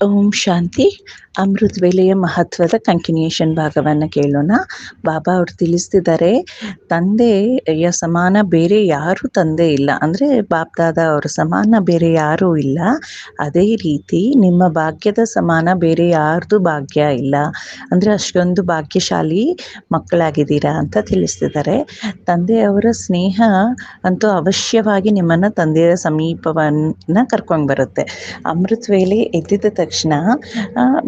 ಓಂ ಶಾಂತಿ. ಅಮೃತ ವೇಲೆಯ ಮಹತ್ವದ ಕಂಟಿನ್ಯೂಷನ್ ಭಾಗವನ್ನು ಕೇಳೋಣ. ಬಾಬಾ ಅವರು ತಿಳಿಸ್ತಿದ್ದಾರೆ ತಂದೆಯ ಸಮಾನ ಬೇರೆ ಯಾರು ತಂದೆ ಇಲ್ಲ. ಅಂದರೆ ಬಾಪ್ದಾದ ಅವರ ಸಮಾನ ಬೇರೆ ಯಾರೂ ಇಲ್ಲ. ಅದೇ ರೀತಿ ನಿಮ್ಮ ಭಾಗ್ಯದ ಸಮಾನ ಬೇರೆ ಯಾರ್ದು ಭಾಗ್ಯ ಇಲ್ಲ. ಅಂದರೆ ಅಷ್ಟೊಂದು ಭಾಗ್ಯಶಾಲಿ ಮಕ್ಕಳಾಗಿದ್ದೀರಾ ಅಂತ ತಿಳಿಸ್ತಿದ್ದಾರೆ. ತಂದೆಯವರ ಸ್ನೇಹ ಅಂತೂ ಅವಶ್ಯವಾಗಿ ನಿಮ್ಮನ್ನು ತಂದೆಯ ಸಮೀಪವನ್ನು ಕರ್ಕೊಂಡು ಬರುತ್ತೆ. ಅಮೃತ ವೇಲೆ ಎದ್ದಿದ ತಕ್ಷಣ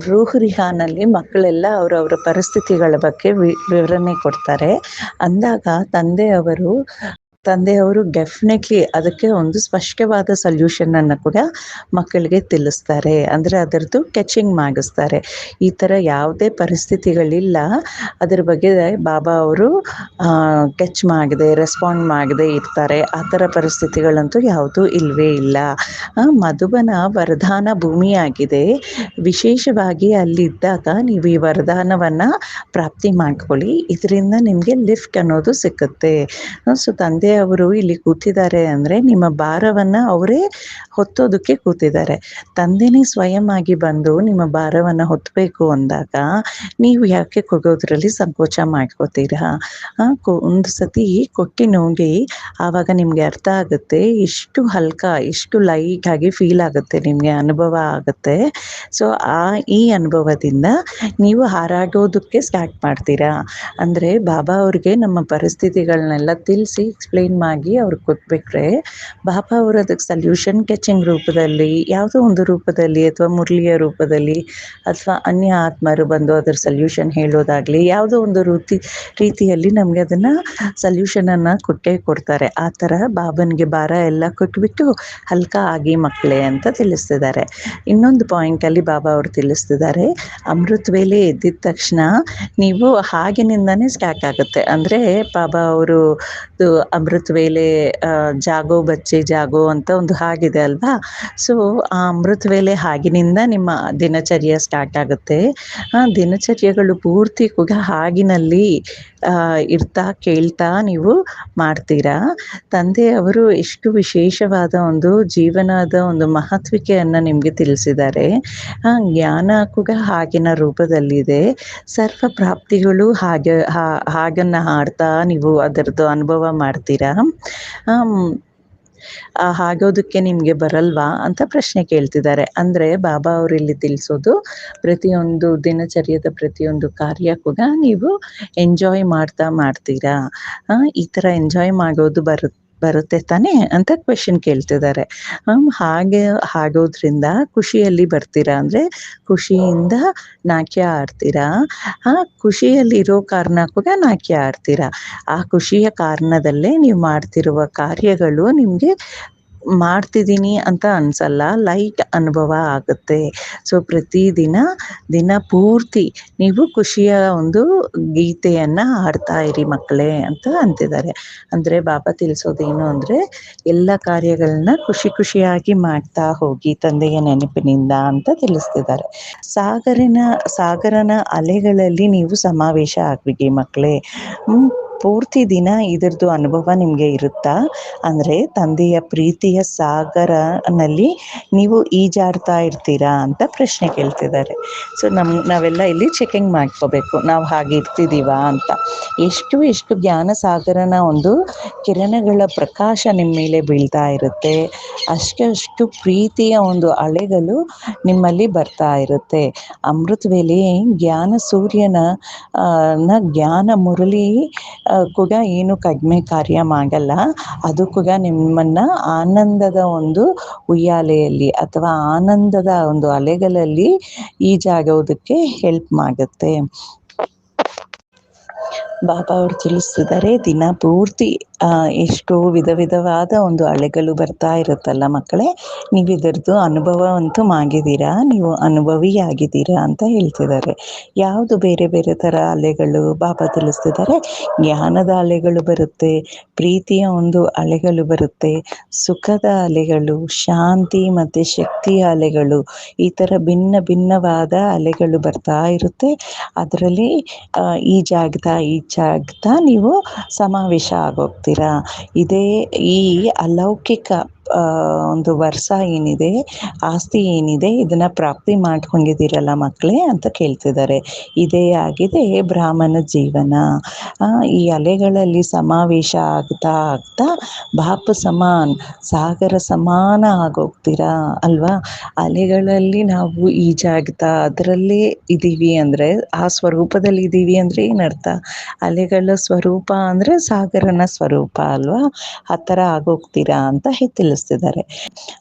ರೋಹುರಿಹಾನಲ್ಲಿ ಮಕ್ಕಳೆಲ್ಲ ಅವರವರ ಪರಿಸ್ಥಿತಿಗಳ ಬಗ್ಗೆ ವಿವರಣೆ ಕೊಡ್ತಾರೆ. ಅಂದಾಗ ತಂದೆಯವರು ತಂದೆಯವರು ಡೆಫಿನೆಟ್ಲಿ ಅದಕ್ಕೆ ಒಂದು ಸ್ಪಷ್ಟವಾದ ಸೊಲ್ಯೂಷನ್ ಅನ್ನು ಕೂಡ ಮಕ್ಕಳಿಗೆ ತಿಳಿಸ್ತಾರೆ. ಅಂದರೆ ಅದರದ್ದು ಕೆಚಿಂಗ್ ಮಾಡಿಸ್ತಾರೆ. ಈ ಥರ ಯಾವುದೇ ಪರಿಸ್ಥಿತಿಗಳಿಲ್ಲ. ಅದ್ರ ಬಗ್ಗೆ ಬಾಬಾ ಅವರು ಕೆಚ್ ಮಾಡದೆ ರೆಸ್ಪಾಂಡ್ ಮಾಡದೆ ಇರ್ತಾರೆ. ಆ ಥರ ಪರಿಸ್ಥಿತಿಗಳಂತೂ ಯಾವುದೂ ಇಲ್ಲವೇ ಇಲ್ಲ. ಮಧುಬನ ವರದಾನ ಭೂಮಿಯಾಗಿದೆ. ವಿಶೇಷವಾಗಿ ಅಲ್ಲಿದ್ದಾಗ ನೀವು ಈ ವರದಾನವನ್ನು ಪ್ರಾಪ್ತಿ ಮಾಡ್ಕೊಳ್ಳಿ. ಇದರಿಂದ ನಿಮಗೆ ಲಿಫ್ಟ್ ಅನ್ನೋದು ಸಿಕ್ಕುತ್ತೆ. ಸೊ ತಂದೆ ಅವರು ಇಲ್ಲಿ ಕೂತಿದ್ದಾರೆ ಅಂದ್ರೆ ನಿಮ್ಮ ಭಾರವನ್ನ ಅವರೇ ಹೊತ್ತೋದಕ್ಕೆ ಕೂತಿದ್ದಾರೆ. ತಂದೆನೇ ಸ್ವಯಂ ಆಗಿ ಬಂದು ನಿಮ್ಮ ಭಾರವನ್ನ ಹೊತ್ತಬೇಕು ಅಂದಾಗ ನೀವು ಯಾಕೆ ಕೊಗೋದ್ರಲ್ಲಿ ಸಂಕೋಚ ಮಾಡ್ಕೋತೀರಾ? ಒಂದು ಸತಿ ಕೊಟ್ಟಿ ನೋಡಿ ಆವಾಗ ನಿಮಗೆ ಅರ್ಥ ಆಗುತ್ತೆ ಎಷ್ಟು ಹಲ್ಕ ಎಷ್ಟು ಲೈಟ್ ಆಗಿ ಫೀಲ್ ಆಗುತ್ತೆ, ನಿಮಗೆ ಅನುಭವ ಆಗುತ್ತೆ. ಸೊ ಆ, ಈ ಅನುಭವದಿಂದ ನೀವು ಹಾರಾಡೋದಕ್ಕೆ ಸ್ಟಾರ್ಟ್ ಮಾಡ್ತೀರಾ? ಅಂದ್ರೆ ಬಾಬಾ ಅವ್ರಿಗೆ ನಮ್ಮ ಪರಿಸ್ಥಿತಿಗಳನ್ನೆಲ್ಲ ತಿಳಿಸಿ ಎಕ್ಸ್ಪ್ಲೇನ್ ಮಾಡಿ ಅವ್ರಿಗೆ ಕೊಟ್ಬಿಟ್ರೆ ಬಾಬಾ ಅವರು ಅದಕ್ಕೆ ಸಲ್ಯೂಷನ್ ಕೆಚಿಂಗ್ ರೂಪದಲ್ಲಿ, ಯಾವುದೋ ಒಂದು ರೂಪದಲ್ಲಿ ಅಥವಾ ಮುರಳಿಯ ರೂಪದಲ್ಲಿ ಅಥವಾ ಅನ್ಯ ಆತ್ಮರು ಬಂದು ಅದರ ಸಲ್ಯೂಷನ್ ಹೇಳೋದಾಗ್ಲಿ, ಯಾವುದೋ ಒಂದು ರೀತಿ, ರೀತಿಯಲ್ಲಿ ನಮಗೆ ಸೊಲ್ಯೂಷನ್ ಸಲ್ಯೂಷನನ್ನು ಕೊಟ್ಟೇ ಕೊಡ್ತಾರೆ. ಆ ಥರ ಬಾಬನ್ಗೆ ಭಾರ ಎಲ್ಲ ಕೊಟ್ಬಿಟ್ಟು ಹಲ್ಕ ಆಗಿ ಮಕ್ಕಳೇ ಅಂತ ತಿಳಿಸ್ತಿದ್ದಾರೆ. ಇನ್ನೊಂದು ಪಾಯಿಂಟಲ್ಲಿ ಬಾಬಾ ಅವರು ತಿಳಿಸ್ತಿದ್ದಾರೆ, ಅಮೃತ್ ವೇಲೆ ಎದ್ದಿದ ತಕ್ಷಣ ನೀವು ಹಾಗಿನಿಂದನೇ ಸ್ಟಾರ್ಟ್ ಆಗುತ್ತೆ. ಅಂದರೆ ಬಾಬಾ ಅವರು ವೇಳೆ ಜಾಗೋ ಬಚ್ಚೆ, ಜಾಗೋ ಅಂತ ಒಂದು ಹಾಗಿದೆ ಅಲ್ವಾ? ಸೊ ಆ ಅಮೃತ ವೇಲೆ ಹಾಗಿನಿಂದ ನಿಮ್ಮ ದಿನಚರ್ಯ ಸ್ಟಾರ್ಟ್ ಆಗುತ್ತೆ. ದಿನಚರ್ಯಗಳು ಪೂರ್ತಿ ಕೂಡ ಹಾಗಿನಲ್ಲಿ ಇರ್ತಾ ಕೇಳ್ತಾ ನೀವು ಮಾಡ್ತೀರಾ? ತಂದೆಯವರು ಎಷ್ಟು ವಿಶೇಷವಾದ ಒಂದು ಜೀವನದ ಒಂದು ಮಹತ್ವಿಕೆಯನ್ನು ನಿಮಗೆ ತಿಳಿಸಿದ್ದಾರೆ. ಜ್ಞಾನ ಕೂಡ ಹಾಗಿನ ರೂಪದಲ್ಲಿದೆ. ಸರ್ವ ಪ್ರಾಪ್ತಿಗಳು ಹಾಗೆ ಹಾಗನ್ನು ಹಾಡ್ತಾ ನೀವು ಅದರದ್ದು ಅನುಭವ ಮಾಡ್ತೀರಾ? ಹಾಗೋದಕ್ಕೆ ನಿಮಗೆ ಬರಲ್ವಾ ಅಂತ ಪ್ರಶ್ನೆ ಕೇಳ್ತಿದ್ದಾರೆ. ಅಂದರೆ ಬಾಬಾ ಅವರು ಇಲ್ಲಿ ತಿಳಿಸೋದು ಪ್ರತಿಯೊಂದು ದಿನಚರ್ಯದ ಪ್ರತಿಯೊಂದು ಕಾರ್ಯ ಕೂಡ ನೀವು ಎಂಜಾಯ್ ಮಾಡ್ತಾ ಮಾಡ್ತೀರಾ? ಈ ಥರ ಎಂಜಾಯ್ ಮಾಡೋದು ಬರುತ್ತೆ? ಬರುತ್ತೆ ತಾನೇ ಅಂತ ಕ್ವೆಶನ್ ಕೇಳ್ತಿದ್ದಾರೆ. ಹಾಗೆ ಹಾಡೋದ್ರಿಂದ ಖುಷಿಯಲ್ಲಿ ಬರ್ತೀರಾ ಅಂದ್ರೆ ಖುಷಿಯಿಂದ ನಾಕ್ಯ ಆಡ್ತೀರಾ? ಆ ಖುಷಿಯಲ್ಲಿರೋ ಕಾರಣ ಕೂಡ ನಾಟ್ಯ ಆಡ್ತೀರಾ? ಆ ಖುಷಿಯ ಕಾರಣದಲ್ಲೇ ನೀವು ಮಾಡ್ತಿರುವ ಕಾರ್ಯಗಳು ನಿಮಗೆ ಮಾಡ್ತಿದ್ದೀನಿ ಅಂತ ಅನ್ಸಲ್ಲ ಲೈಟ್ ಅನುಭವ ಆಗುತ್ತೆ. ಸೊ ಪ್ರತಿದಿನ ದಿನ ಪೂರ್ತಿ ನೀವು ಖುಷಿಯ ಒಂದು ಗೀತೆಯನ್ನು ಹಾಡ್ತಾ ಇರಿ ಮಕ್ಕಳೇ ಅಂತ ಅಂತಿದ್ದಾರೆ. ಅಂದರೆ ಬಾಬಾ ತಿಳಿಸೋದೇನು ಅಂದರೆ, ಎಲ್ಲ ಕಾರ್ಯಗಳನ್ನ ಖುಷಿ ಖುಷಿಯಾಗಿ ಮಾಡ್ತಾ ಹೋಗಿ ತಂದೆಯ ನೆನಪಿನಿಂದ ಅಂತ ತಿಳಿಸ್ತಿದ್ದಾರೆ. ಸಾಗರಿನ, ಸಾಗರನ ಅಲೆಗಳಲ್ಲಿ ನೀವು ಸಮಾವೇಶ ಆಗ್ಬಿಡಿ ಮಕ್ಕಳೇ. ಪೂರ್ತಿ ದಿನ ಇದರದ್ದು ಅನುಭವ ನಿಮಗೆ ಇರುತ್ತಾ? ಅಂದರೆ ತಂದೆಯ ಪ್ರೀತಿಯ ಸಾಗರನಲ್ಲಿ ನೀವು ಈಜಾಡ್ತಾ ಇರ್ತೀರಾ ಅಂತ ಪ್ರಶ್ನೆ ಕೇಳ್ತಿದ್ದಾರೆ. ಸೊ ನಮ್ಮ ನಾವೆಲ್ಲ ಇಲ್ಲಿ ಚೆಕಿಂಗ್ ಮಾಡ್ಕೋಬೇಕು. ನಾವು ಹಾಗೆ ಇರ್ತಿದ್ದೀವಾ ಅಂತ. ಎಷ್ಟು ಎಷ್ಟು ಜ್ಞಾನ ಸಾಗರನ ಒಂದು ಕಿರಣಗಳ ಪ್ರಕಾಶ ನಿಮ್ಮ ಮೇಲೆ ಬೀಳ್ತಾ ಇರುತ್ತೆ. ಅಷ್ಟು ಪ್ರೀತಿಯ ಒಂದು ಅಳೆಗಳು ನಿಮ್ಮಲ್ಲಿ ಬರ್ತಾ ಇರುತ್ತೆ. ಅಮೃತ ವೇಳೆ ಜ್ಞಾನ ಸೂರ್ಯನ ಜ್ಞಾನ ಮುರಳಿ ಕೂಡ ಏನು ಕಡಿಮೆ ಕಾರ್ಯ ಮಾಡಲ್ಲ. ಅದು ಕೂಡ ನಿಮ್ಮನ್ನ ಆನಂದದ ಒಂದು ಉಯ್ಯಾಲೆಯಲ್ಲಿ ಅಥವಾ ಆನಂದದ ಒಂದು ಅಲೆಗಳಲ್ಲಿ ಈಜಾಗೋದಕ್ಕೆ ಹೆಲ್ಪ್ ಮಾಡುತ್ತೆ. ಬಾಬಾ ಅವರು ತಿಳಿಸ್ತಿದ್ದಾರೆ ದಿನ ಪೂರ್ತಿ ಎಷ್ಟು ವಿಧ ವಿಧವಾದ ಒಂದು ಅಲೆಗಳು ಬರ್ತಾ ಇರುತ್ತಲ್ಲ ಮಕ್ಕಳೇ, ನೀವು ಇದರದ್ದು ಅನುಭವವಂತೂ ಮಾಡಿದ್ದೀರಾ ನೀವು ಅನುಭವಿಯಾಗಿದ್ದೀರಾ ಅಂತ ಹೇಳ್ತಿದ್ದಾರೆ. ಯಾವುದು ಬೇರೆ ಬೇರೆ ಥರ ಅಲೆಗಳು ಬಾಬಾ ತಿಳಿಸ್ತಿದ್ದಾರೆ ಜ್ಞಾನದ ಅಲೆಗಳು ಬರುತ್ತೆ, ಪ್ರೀತಿಯ ಒಂದು ಅಲೆಗಳು ಬರುತ್ತೆ, ಸುಖದ ಅಲೆಗಳು, ಶಾಂತಿ ಮತ್ತು ಶಕ್ತಿಯ ಅಲೆಗಳು, ಈ ಥರ ಭಿನ್ನ ಭಿನ್ನವಾದ ಅಲೆಗಳು ಬರ್ತಾ ಇರುತ್ತೆ. ಅದರಲ್ಲಿ ಈಜಾಗ್ತಾ ಈಜಾಗ್ತಾ ನೀವು ಸಮಾವೇಶ ಆಗೋಗ್ತೀರಾ? ಇದೇ ಈ ಅಲೌಕಿಕ ಒಂದು ವರ್ಷ ಏನಿದೆ, ಆಸ್ತಿ ಏನಿದೆ ಇದನ್ನ ಪ್ರಾಪ್ತಿ ಮಾಡ್ಕೊಂಡಿದ್ದೀರಲ್ಲ ಮಕ್ಕಳೇ ಅಂತ ಕೇಳ್ತಿದ್ದಾರೆ. ಇದೇ ಆಗಿದೆ ಬ್ರಾಹ್ಮಣ ಜೀವನ. ಈ ಅಲೆಗಳಲ್ಲಿ ಸಮಾವೇಶ ಆಗ್ತಾ ಆಗ್ತಾ ಬಾಪ ಸಮಾನ್, ಸಾಗರ ಸಮಾನ ಆಗೋಗ್ತೀರಾ ಅಲ್ವಾ? ಅಲೆಗಳಲ್ಲಿ ನಾವು ಈಜಾಗ್ತಾ ಅದರಲ್ಲೇ ಇದ್ದೀವಿ ಅಂದರೆ, ಆ ಸ್ವರೂಪದಲ್ಲಿ ಇದ್ದೀವಿ ಅಂದರೆ ಏನರ್ಥ? ಅಲೆಗಳ ಸ್ವರೂಪ ಅಂದರೆ ಸಾಗರನ ಸ್ವರೂಪ ಅಲ್ವಾ? ಆ ಥರ ಆಗೋಗ್ತೀರಾ ಅಂತ ತಿಳಿಸ್ತಿದ್ದಾರೆ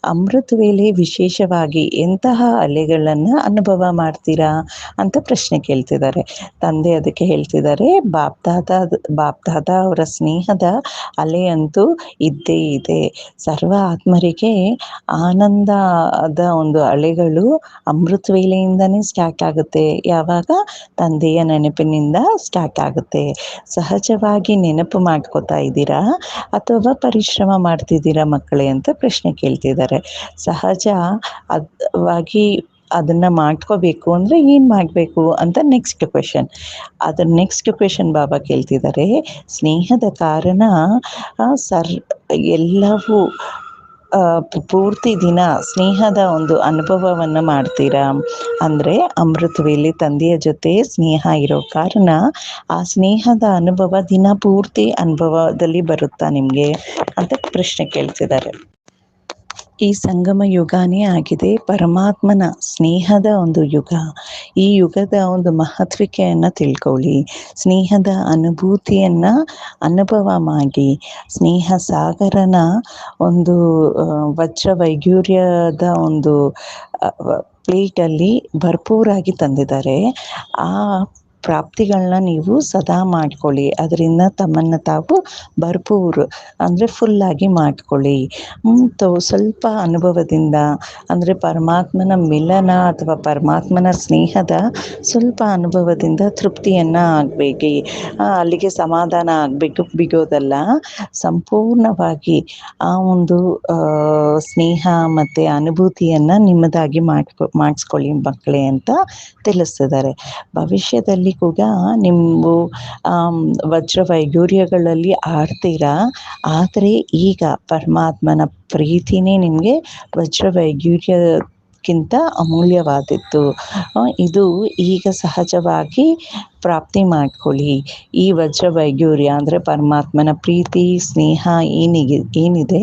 ಅಮೃತ ವೇಳೆ ವಿಶೇಷವಾಗಿ ಎಂತಹ ಅಲೆಗಳನ್ನ ಅನುಭವ ಮಾಡ್ತೀರಾ ಅಂತ ಪ್ರಶ್ನೆ ಕೇಳ್ತಿದ್ದಾರೆ. ತಂದೆ ಅದಕ್ಕೆ ಹೇಳ್ತಿದ್ದಾರೆ ಬಾಪ್ದಾದ ಬಾಪ್ದಾದ ಅವರ ಸ್ನೇಹದ ಅಲೆಯಂತೂ ಇದ್ದೇ ಇದೆ. ಸರ್ವ ಆತ್ಮರಿಗೆ ಆನಂದದ ಒಂದು ಅಲೆಗಳು ಅಮೃತ ವೇಳೆಯಿಂದನೇ ಸ್ಟಾರ್ಟ್ ಆಗುತ್ತೆ. ಯಾವಾಗ? ತಂದೆಯ ನೆನಪಿನಿಂದ ಸ್ಟಾರ್ಟ್ ಆಗುತ್ತೆ. ಸಹಜವಾಗಿ ನೆನಪು ಮಾಡ್ಕೋತಾ ಇದ್ದೀರಾ ಅಥವಾ ಪರಿಶ್ರಮ ಮಾಡ್ತಿದ್ದೀರಾ ಮಕ್ಕಳೇ? ಅಂತ ಪ್ರಶ್ನೆ ಕೇಳ್ತಿದ್ದಾರೆ. ಸಹಜ ಅದವಾಗಿ ಅದನ್ನ ಮಾಡ್ಕೋಬೇಕು ಅಂದ್ರೆ ಏನು ಮಾಡ್ಬೇಕು ಅಂತ ನೆಕ್ಸ್ಟ್ ಕ್ವೆಶನ್ ಅದರ ನೆಕ್ಸ್ಟ್ ಕ್ವೆಶನ್ ಬಾಬಾ ಕೇಳ್ತಿದ್ದಾರೆ. ಸ್ನೇಹದ ಕಾರಣ ಸರ್, ಎಲ್ಲವೂ ಪೂರ್ತಿ ದಿನ ಸ್ನೇಹದ ಒಂದು ಅನುಭವವನ್ನು ಮಾಡ್ತೀರಾ? ಅಂದರೆ ಅಮೃತವೇಲಿ ತಂದೆಯ ಜೊತೆ ಸ್ನೇಹ ಇರೋ ಕಾರಣ ಆ ಸ್ನೇಹದ ಅನುಭವ ದಿನ ಪೂರ್ತಿ ಅನುಭವದಲ್ಲಿ ಬರುತ್ತಾ ನಿಮಗೆ? ಅಂತ ಪ್ರಶ್ನೆ ಕೇಳ್ತಿದ್ದಾರೆ. ಈ ಸಂಗಮ ಯುಗನೇ ಆಗಿದೆ. ಪರಮಾತ್ಮನ ಸ್ನೇಹದ ಒಂದು ಯುಗ. ಈ ಯುಗದ ಒಂದು ಮಹತ್ವಿಕೆಯನ್ನು ತಿಳ್ಕೊಳ್ಳಿ. ಸ್ನೇಹದ ಅನುಭೂತಿಯನ್ನು ಅನುಭವ ಮಾಡಿ. ಸ್ನೇಹ ಸಾಗರನ ಒಂದು ವಜ್ರ ವೈಗೂರ್ಯದ ಒಂದು ಪ್ಲೇಟಲ್ಲಿ ಭರ್ಪೂರಾಗಿ ತಂದಿದ್ದಾರೆ. ಆ ಪ್ರಾಪ್ತಿಗಳನ್ನ ನೀವು ಸದಾ ಮಾಡ್ಕೊಳ್ಳಿ. ಅದರಿಂದ ತಮ್ಮನ್ನು ತಾವು ಭರ್ಪೂರು ಅಂದರೆ ಫುಲ್ಲಾಗಿ ಮಾಡ್ಕೊಳ್ಳಿ. ಸ್ವಲ್ಪ ಅನುಭವದಿಂದ, ಅಂದರೆ ಪರಮಾತ್ಮನ ಮಿಲನ ಅಥವಾ ಪರಮಾತ್ಮನ ಸ್ನೇಹದ ಸ್ವಲ್ಪ ಅನುಭವದಿಂದ ತೃಪ್ತಿಯನ್ನು ಆಗಬೇಕು. ಅಲ್ಲಿಗೆ ಸಮಾಧಾನ ಆಗಬೇಕು ಬಿಗೋದಲ್ಲ. ಸಂಪೂರ್ಣವಾಗಿ ಆ ಒಂದು ಸ್ನೇಹ ಮತ್ತು ಅನುಭೂತಿಯನ್ನು ನಿಮ್ಮದಾಗಿ ಮಾಡ್ಕೊ, ಮಾಡಿಸ್ಕೊಳ್ಳಿ ಮಕ್ಕಳೇ ಅಂತ ತಿಳಿಸ್ತಿದ್ದಾರೆ. ಭವಿಷ್ಯದಲ್ಲಿ ಕೂಡ ನಿಮ್ಮ ವಜ್ರ ವೈಗೂರ್ಯಗಳಲ್ಲಿ ಆಡ್ತೀರಾ ಆದರೆ ಈಗ ಪರಮಾತ್ಮನ ಪ್ರೀತಿನೇ ನಿಮಗೆ ವಜ್ರ ವೈಡೂರ್ಯಕ್ಕಿಂತ ಅಮೂಲ್ಯವಾದದ್ದು. ಇದು ಈಗ ಸಹಜವಾಗಿ ಪ್ರಾಪ್ತಿ ಮಾಡ್ಕೊಳ್ಳಿ. ಈ ವಜ್ರ ವೈಗ್ಯೂರ್ಯ ಅಂದರೆ ಪರಮಾತ್ಮನ ಪ್ರೀತಿ, ಸ್ನೇಹ ಏನಿಗೆ, ಏನಿದೆ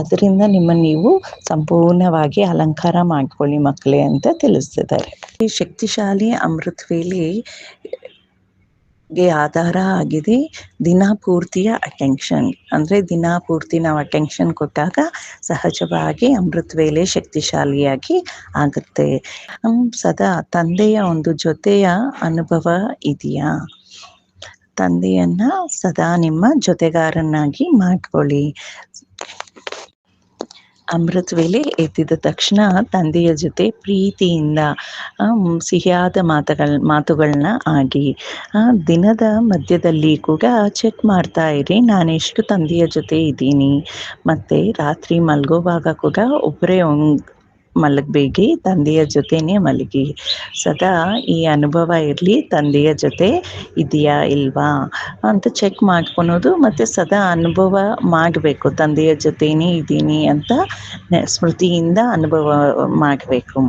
ಅದರಿಂದ ನಿಮ್ಮ ನೀವು ಸಂಪೂರ್ಣವಾಗಿ ಅಲಂಕಾರ ಮಾಡ್ಕೊಳ್ಳಿ ಮಕ್ಕಳೇ ಅಂತ ತಿಳಿಸ್ತಿದ್ದಾರೆ. ಈ ಶಕ್ತಿಶಾಲಿ ಅಮೃತ ವೇಳೆ ಗೆ ಆಧಾರ ಆಗಿದೆ ದಿನ ಪೂರ್ತಿಯ ಅಟೆನ್ಷನ್ ಅಂದರೆ ದಿನ ಪೂರ್ತಿ ನಾವು ಅಟೆನ್ಷನ್ ಕೊಟ್ಟಾಗ ಸಹಜವಾಗಿ ಅಮೃತ್ ವೇಲೆ ಶಕ್ತಿಶಾಲಿಯಾಗಿ ಆಗುತ್ತೆ. ಸದಾ ತಂದೆಯ ಒಂದು ಜೊತೆಯ ಅನುಭವ ಇದೆಯಾ? ತಂದೆಯನ್ನ ಸದಾ ನಿಮ್ಮ ಜೊತೆಗಾರನಾಗಿ ಮಾಡ್ಕೊಳ್ಳಿ. ಅಮೃತ ವೇಳೆ ಎದ್ದಿದ ತಕ್ಷಣ ತಂದೆಯ ಜೊತೆ ಪ್ರೀತಿಯಿಂದ ಸಿಹಿಯಾದ ಮಾತುಗಳ ಮಾತುಗಳನ್ನ ಆಗಿ ದಿನದ ಮಧ್ಯದಲ್ಲಿ ಕೂಡ ಚೆಕ್ ಮಾಡ್ತಾ ಇರಿ, ನಾನೆಷ್ಟು ತಂದೆಯ ಜೊತೆ ಇದ್ದೀನಿ. ಮತ್ತು ರಾತ್ರಿ ಮಲಗೋವಾಗ ಕೂಡ ಒಬ್ಬರೇ ಮಲಗಬೇಡಿ, ತಂದೆಯ ಜೊತೆನೆ ಮಲಗಿ. ಸದಾ ಈ ಅನುಭವ ಇರಲಿ, ತಂದೆಯ ಜೊತೆ ಇದೆಯಾ ಇಲ್ವಾ ಅಂತ ಚೆಕ್ ಮಾಡ್ಕೊಳೋದು ಮತ್ತು ಸದಾ ಅನುಭವ ಮಾಡಬೇಕು, ತಂದೆಯ ಜೊತೆನೇ ಇದ್ದೀನಿ ಅಂತ ಸ್ಮೃತಿಯಿಂದ ಅನುಭವ ಮಾಡಬೇಕು.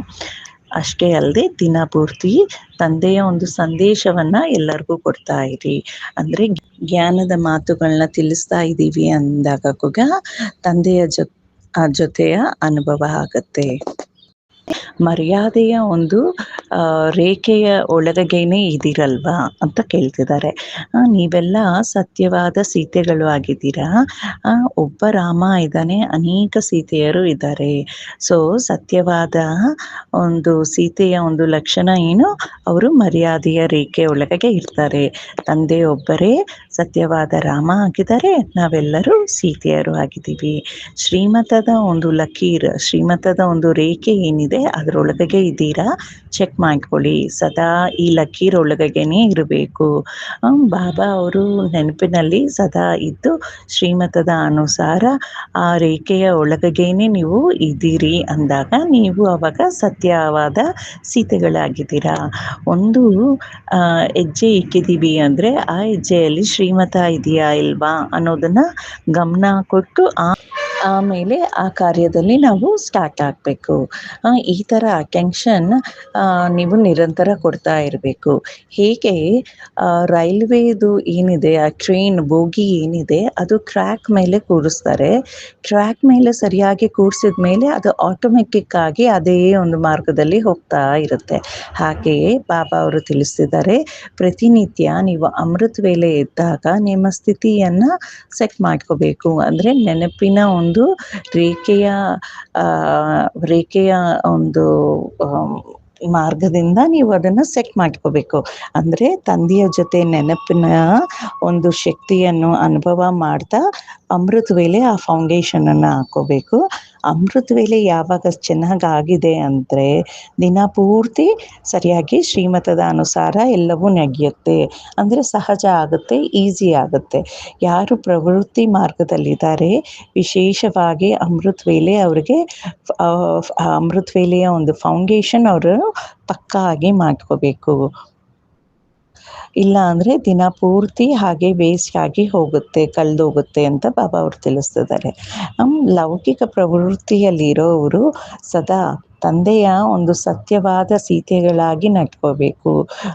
ಅಷ್ಟೇ ಅಲ್ಲದೆ ದಿನ ಪೂರ್ತಿ ತಂದೆಯ ಒಂದು ಸಂದೇಶವನ್ನ ಎಲ್ಲರಿಗೂ ಕೊಡ್ತಾ ಇರಿ. ಅಂದ್ರೆ ಜ್ಞಾನದ ಮಾತುಗಳನ್ನ ತಿಳಿಸ್ತಾ ಇದ್ದೀವಿ ಅಂದಾಗ ತಂದೆಯ ಜೊ ಜೊತೆಯ ಅನುಭವ ಆಗತ್ತೆ ಮರ್ಯಾದೆಯ ಒಂದು ರೇಖೆಯ ಒಳಗೇನೆ ಇದಿರಲ್ವಾ ಅಂತ ಕೇಳ್ತಿದ್ದಾರೆ. ನೀವೆಲ್ಲ ಸತ್ಯವಾದ ಸೀತೆಗಳು ಆಗಿದ್ದೀರಾ? ಒಬ್ಬ ರಾಮ ಇದ್ದಾನೆ, ಅನೇಕ ಸೀತೆಯರು ಇದ್ದಾರೆ. ಸೊ ಸತ್ಯವಾದ ಒಂದು ಸೀತೆಯ ಒಂದು ಲಕ್ಷಣ ಏನು? ಅವರು ಮರ್ಯಾದೆಯ ರೇಖೆ ಒಳಗೆ ಇರ್ತಾರೆ. ತಂದೆ ಒಬ್ಬರೇ, ಸತ್ಯವಾದ ರಾಮ ಆಗಿದ್ದಾರೆ, ನಾವೆಲ್ಲರೂ ಸೀತೆಯರು ಆಗಿದ್ದೀವಿ. ಶ್ರೀಮತದ ಒಂದು ಲಕೀರ್, ಶ್ರೀಮತದ ಒಂದು ರೇಖೆ ಏನಿದೆ ಅದರೊಳಗೆ ಇದ್ದೀರಾ? ಚೆಕ್ ಮಾಡ್ಕೊಳ್ಳಿ. ಸದಾ ಈ ಲಕ್ಕೀರ್ ಒಳಗೇನೆ ಇರಬೇಕು. ಬಾಬಾ ಅವರು ನೆನಪಿನಲ್ಲಿ ಸದಾ ಇದ್ದು ಶ್ರೀಮತದ ಅನುಸಾರ ಆ ರೇಖೆಯ ಒಳಗೇನೆ ನೀವು ಇದ್ದೀರಿ ಅಂದಾಗ ನೀವು ಅವಾಗ ಸತ್ಯವಾದ ಸೀತೆಗಳಾಗಿದ್ದೀರಾ. ಒಂದು ಹೆಜ್ಜೆ ಇಕ್ಕಿದ್ದೀವಿ ಅಂದರೆ ಆ ಹೆಜ್ಜೆಯಲ್ಲಿ ಶ್ರೀಮತ ಇದೆಯಾ ಇಲ್ವಾ ಅನ್ನೋದನ್ನ ಗಮನ ಕೊಟ್ಟು ಆ ಆಮೇಲೆ ಆ ಕಾರ್ಯದಲ್ಲಿ ನಾವು ಸ್ಟಾರ್ಟ್ ಆಗಬೇಕು. ಈ ಥರ ಅಟೆನ್ಷನ್ ನೀವು ನಿರಂತರ ಕೊಡ್ತಾ ಇರಬೇಕು. ಹೇಗೆ ರೈಲ್ವೇದು ಏನಿದೆ, ಆ ಟ್ರೈನ್ ಬೋಗಿ ಏನಿದೆ, ಅದು ಟ್ರ್ಯಾಕ್ ಮೇಲೆ ಕೂರಿಸ್ತಾರೆ. ಟ್ರ್ಯಾಕ್ ಮೇಲೆ ಸರಿಯಾಗಿ ಕೂರಿಸಿದ ಮೇಲೆ ಅದು ಆಟೋಮೆಟಿಕ್ ಆಗಿ ಅದೇ ಒಂದು ಮಾರ್ಗದಲ್ಲಿ ಹೋಗ್ತಾ ಇರುತ್ತೆ. ಹಾಗೆಯೇ ಬಾಬಾ ಅವರು ತಿಳಿಸಿದ್ದಾರೆ, ಪ್ರತಿನಿತ್ಯ ನೀವು ಅಮೃತ ವೇಳೆ ಇದ್ದಾಗ ನಿಮ್ಮ ಸ್ಥಿತಿಯನ್ನು ಸೆಟ್ ಮಾಡ್ಕೋಬೇಕು. ಅಂದರೆ ನೆನಪಿನ ಒಂದು ರೇಖೆಯ ರೇಖೆಯ ಒಂದು ಮಾರ್ಗದಿಂದ ನೀವು ಅದನ್ನು ಸೆಟ್ ಮಾಡ್ಕೋಬೇಕು. ಅಂದರೆ ತಂದೆಯ ಜೊತೆ ನೆನಪಿನ ಒಂದು ಶಕ್ತಿಯನ್ನು ಅನುಭವ ಮಾಡ್ತಾ ಅಮೃತ ವೇಳೆ ಆ ಫೌಂಡೇಶನನ್ನು ಹಾಕೋಬೇಕು. ಅಮೃತ ವೇಳೆ ಯಾವಾಗ ಚೆನ್ನಾಗಿ ಆಗಿದೆ ಅಂದರೆ ದಿನ ಪೂರ್ತಿ ಸರಿಯಾಗಿ ಶ್ರೀಮತದ ಅನುಸಾರ ಎಲ್ಲವೂ ನೆಗೆಯುತ್ತೆ. ಅಂದರೆ ಸಹಜ ಆಗುತ್ತೆ, ಈಸಿ ಆಗುತ್ತೆ. ಯಾರು ಪ್ರವೃತ್ತಿ ಮಾರ್ಗದಲ್ಲಿದ್ದಾರೆ, ವಿಶೇಷವಾಗಿ ಅಮೃತ ವೇಳೆ ಅವರಿಗೆ ಅಮೃತ ವೇಲೆಯ ಒಂದು ಫೌಂಡೇಶನ್ ಅವರು ಪಕ್ಕ ಆಗಿ ಮಾಡ್ಕೋಬೇಕು. ಇಲ್ಲ ಅಂದರೆ ದಿನ ಪೂರ್ತಿ ಹಾಗೆ ವೇಸ್ಟ್ ಆಗಿ ಹೋಗುತ್ತೆ, ಕಳೆದೋಗುತ್ತೆ ಅಂತ ಬಾಬಾ ಅವ್ರು ತಿಳಿಸ್ತಿದ್ದಾರೆ. ಲೌಕಿಕ ಪ್ರವೃತ್ತಿಯಲ್ಲಿರೋವರು ಸದಾ ತಂದೆಯ ಒಂದು ಸತ್ಯವಾದ ಸೀತೆಗಳಾಗಿ ನಡ್ಕೋಬೇಕು.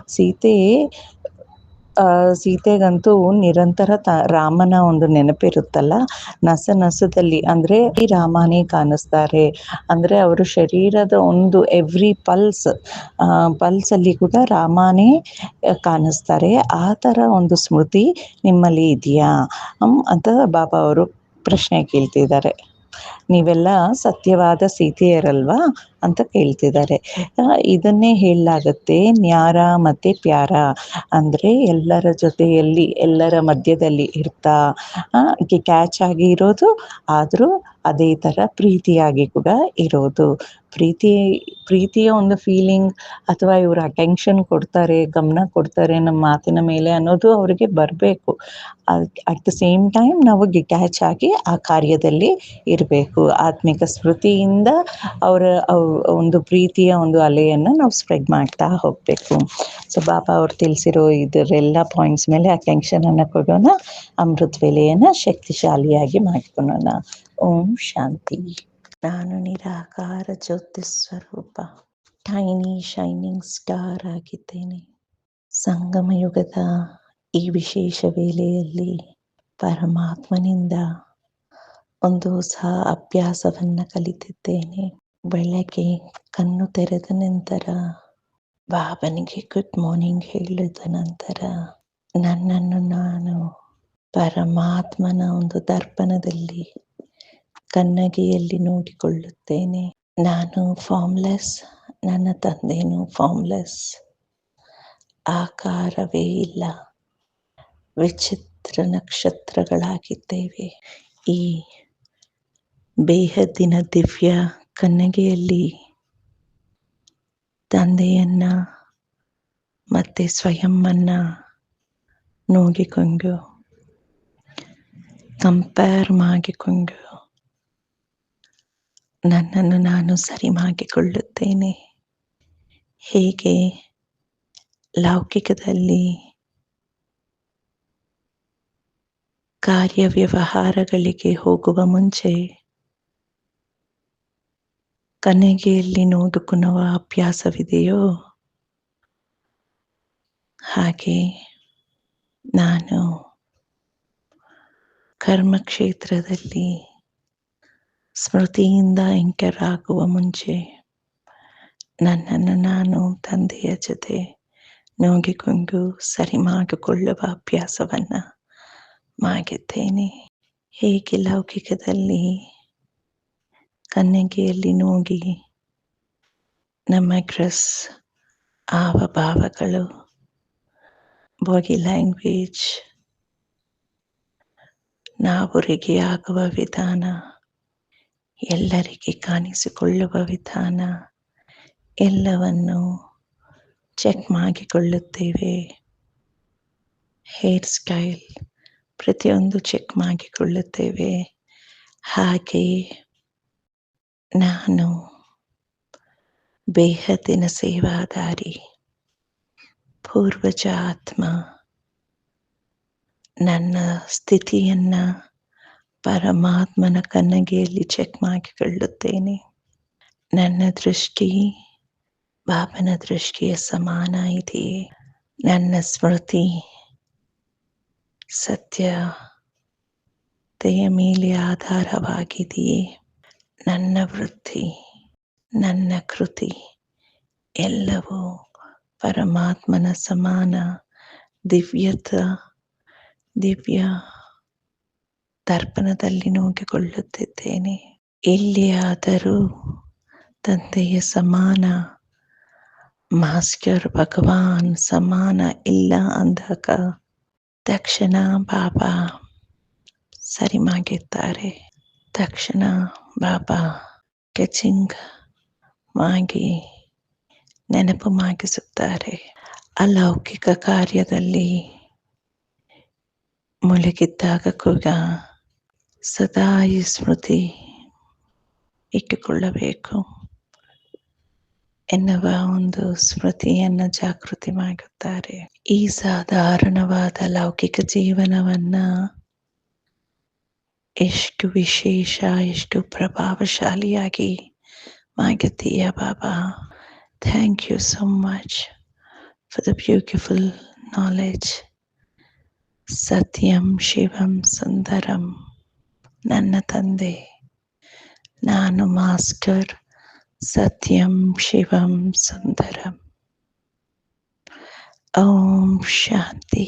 ಸೀತೆ ಸೀತೆಗಂತೂ ನಿರಂತರ ತ, ರಾಮನ ಒಂದು ನೆನಪಿರುತ್ತಲ್ಲ? ನಸ ನಸದಲ್ಲಿ ಅಂದರೆ ಈ ರಾಮನೇ ಕಾಣಿಸ್ತಾರೆ. ಅಂದರೆ ಅವರು ಶರೀರದ ಒಂದು ಎವ್ರಿ ಪಲ್ಸ್ ಪಲ್ಸಲ್ಲಿ ಕೂಡ ರಾಮನೇ ಕಾಣಿಸ್ತಾರೆ. ಆ ಥರ ಒಂದು ಸ್ಮೃತಿ ನಿಮ್ಮಲ್ಲಿ ಇದೆಯಾ? ಅಂತ ಬಾಬಾ ಅವರು ಪ್ರಶ್ನೆ ಕೇಳ್ತಿದ್ದಾರೆ. ನೀವೆಲ್ಲ ಸತ್ಯವಾದ ಸೀತೆಯರಲ್ವಾ ಅಂತ ಕೇಳ್ತಿದ್ದಾರೆ. ಇದನ್ನೇ ಹೇಳಲಾಗತ್ತೆ ನ್ಯಾರ ಮತ್ತು ಪ್ಯಾರ. ಅಂದರೆ ಎಲ್ಲರ ಜೊತೆಯಲ್ಲಿ, ಎಲ್ಲರ ಮಧ್ಯದಲ್ಲಿ ಇರ್ತಾ ಕ್ಯಾಚ್ ಆಗಿ ಇರೋದು, ಆದರೂ ಅದೇ ಥರ ಪ್ರೀತಿಯಾಗಿ ಕೂಡ ಇರೋದು. ಪ್ರೀತಿ, ಪ್ರೀತಿಯ ಒಂದು ಫೀಲಿಂಗ್ ಅಥವಾ ಇವರು ಅಟೆನ್ಷನ್ ಕೊಡ್ತಾರೆ, ಗಮನ ಕೊಡ್ತಾರೆ ನಮ್ಮ ಮಾತಿನ ಮೇಲೆ ಅನ್ನೋದು ಅವರಿಗೆ ಬರಬೇಕು. ಅಟ್ ದ ಸೇಮ್ ಟೈಮ್ ನಾವು ಡಿಟ್ಯಾಚ್ ಆಗಿ ಆ ಕಾರ್ಯದಲ್ಲಿ ಇರಬೇಕು. ಆತ್ಮಿಕ ಸ್ಮೃತಿಯಿಂದ ಅವರ ಒಂದು ಪ್ರೀತಿಯ ಒಂದು ಅಲೆಯನ್ನು ನಾವು ಸ್ಪ್ರೆಡ್ ಮಾಡ್ತಾ ಹೋಗಬೇಕು. ಸೊ ಬಾಬಾ ಅವ್ರು ತಿಳಿಸಿರೋ ಇದರೆಲ್ಲ ಪಾಯಿಂಟ್ಸ್ ಮೇಲೆ ಅಟೆನ್ಷನನ್ನು ಕೊಡೋಣ. ಅಮೃತ್ ವೇಲೆಯನ್ನು ಶಕ್ತಿಶಾಲಿಯಾಗಿ ಮಾಡ್ಕೊಳೋಣ. ಓಂ ಶಾಂತಿ. ನಾನು ನಿರಾಕಾರ ಜ್ಯೋತಿ ಸ್ವರೂಪ ಟೈನಿ ಶೈನಿಂಗ್ ಸ್ಟಾರ್ ಆಗಿದ್ದೇನೆ. ಸಂಗಮ ಯುಗದ ಈ ವಿಶೇಷ ವೇಳೆಯಲ್ಲಿ ಪರಮಾತ್ಮನಿಂದ ಒಂದು ಹೊಸ ಅಭ್ಯಾಸವನ್ನ ಕಲಿತಿದ್ದೇನೆ. ಬೆಳಗ್ಗೆ ಕಣ್ಣು ತೆರೆದ ನಂತರ, ಬಾಬನಿಗೆ ಗುಡ್ ಮಾರ್ನಿಂಗ್ ಹೇಳಿದ ನಂತರ, ನನ್ನನ್ನು ನಾನು ಪರಮಾತ್ಮನ ಒಂದು ದರ್ಪಣದಲ್ಲಿ ಕನ್ನಗಿಯಲ್ಲಿ ನೋಡಿಕೊಳ್ಳುತ್ತೇನೆ. ನಾನು ಫಾರ್ಮ್ಲೆಸ್ ನನ್ನ ತಂದೆಯೂ ಫಾರ್ಮ್ಲೆಸ್ ಆಕಾರವೇ ಇಲ್ಲ. ವಿಚಿತ್ರ ನಕ್ಷತ್ರಗಳಾಗಿದ್ದೇವೆ. ಈ ಬೇಹದ್ದಿನ ದಿವ್ಯ ಕನ್ನಗೆಯಲ್ಲಿ ತಂದೆಯನ್ನ ಮತ್ತೆ ಸ್ವಯಂ ನೋಡಿಕೊಂಡು ಕಂಪೇರ್ ಮಾಡಿಕೊಂಡು ನನ್ನನ್ನು ನಾನು ಸರಿ ಮಾಡಿಕೊಳ್ಳುತ್ತೇನೆ. ಹೇಗೆ? ಲೌಕಿಕದಲ್ಲಿ ಕಾರ್ಯವ್ಯವಹಾರಗಳಿಗೆ ಹೋಗುವ ಮುಂಚೆ ಕನೆಗೆಯಲ್ಲಿ ನೋದುಕುನವ ಅಭ್ಯಾಸವಿದೆಯೋ? ಹಾಗೆ ನಾನು ಕರ್ಮಕ್ಷೇತ್ರದಲ್ಲಿ ಸ್ಮೃತಿಯಿಂದ ಎಂಕರಾಗುವ ಮುಂಚೆ ನನ್ನನ್ನು ನಾನು ತಂದೆಯ ಜೊತೆ ನೋಗಿಕೊಂಡು ಸರಿ ಮಾಡಿಕೊಳ್ಳುವ ಅಭ್ಯಾಸವನ್ನು ಮಾಡಿದ್ದೇನೆ. ಹೇಗೆ ಲೌಕಿಕದಲ್ಲಿ ಕನ್ನಿಗೆಯಲ್ಲಿ ನೋಡಿ ನಮ್ಮ ಡ್ರೆಸ್ ಭಾವಗಳು ಬಾಡಿ ಲ್ಯಾಂಗ್ವೇಜ್ ನಾವು ಆಗುವ ವಿಧಾನ, ಎಲ್ಲರಿಗೆ ಕಾಣಿಸಿಕೊಳ್ಳುವ ವಿಧಾನ, ಎಲ್ಲವನ್ನು ಚೆಕ್ ಮಾಡಿಕೊಳ್ಳುತ್ತೇವೆ. ಹೇರ್ ಸ್ಟೈಲ್ ಪ್ರತಿಯೊಂದು ಚೆಕ್ ಮಾಡಿಕೊಳ್ಳುತ್ತೇವೆ. ಹಾಗೆ ನಾನು ಬೇಹದ್ದಿನ ಸೇವಾದಾರಿ ಪೂರ್ವಜ ಆತ್ಮ ನನ್ನ ಸ್ಥಿತಿಯನ್ನು ಪರಮಾತ್ಮನ ಕನ್ನಗೆಯಲ್ಲಿ ಚೆಕ್ ಮಾಡಿಕೊಳ್ಳುತ್ತೇನೆ. ನನ್ನ ದೃಷ್ಟಿ ಬಾಬನ ದೃಷ್ಟಿಯ ಸಮಾನ ಇದೆಯೇ? ನನ್ನ ಸ್ಮೃತಿ ಸತ್ಯತೆಯ ಮೇಲೆ ಆಧಾರವಾಗಿದೆಯೇ? ನನ್ನ ವೃತ್ತಿ, ನನ್ನ ಕೃತಿ ಎಲ್ಲವೂ ಪರಮಾತ್ಮನ ಸಮಾನ, ದಿವ್ಯತ, ದಿವ್ಯ ದರ್ಪಣದಲ್ಲಿ ನೋಡಿಕೊಳ್ಳುತ್ತಿದ್ದೇನೆ ಎಲ್ಲಿಯಾದರೂ ತಂದೆಯ ಸಮಾನ, ಮಾಸ್ಟರ್ ಭಗವಾನ್ ಸಮಾನ ಇಲ್ಲ ಅಂದಾಗ ತಕ್ಷಣ ಬಾಬಾ ಸರಿಮಾಗಿದ್ದಾರೆ. ತಕ್ಷಣ ಬಾಬಾ ಕೆಚಿಂಗ್ ಮಾಗಿ ನೆನಪು ಮಾಡಿಸುತ್ತಾರೆ ಅಲೌಕಿಕ ಕಾರ್ಯದಲ್ಲಿ ಮುಳುಗಿದ್ದಾಗ ಕೂಡ ಸದಾ ಈ ಸ್ಮೃತಿ ಇಟ್ಟುಕೊಳ್ಳಬೇಕು ಎನ್ನುವ ಒಂದು ಸ್ಮೃತಿಯನ್ನು ಜಾಗೃತಿ ಮಾಡುತ್ತಾರೆ ಈ ಸಾಧಾರಣವಾದ ಲೌಕಿಕ ಜೀವನವನ್ನ ಎಷ್ಟು ವಿಶೇಷ ಎಷ್ಟು ಪ್ರಭಾವಶಾಲಿಯಾಗಿ ಮಾಡುತ್ತೀಯ Baba thank you so much for the beautiful knowledge ಸತ್ಯಂ ಶಿವಂ ಸುಂದರಂ ನನ್ನ ತಂದೆ ನಾನು ಮಾಸ್ಟರ್ ಸತ್ಯಂ ಶಿವಂ ಸುಂದರಂ ಓಂ ಶಾಂತಿ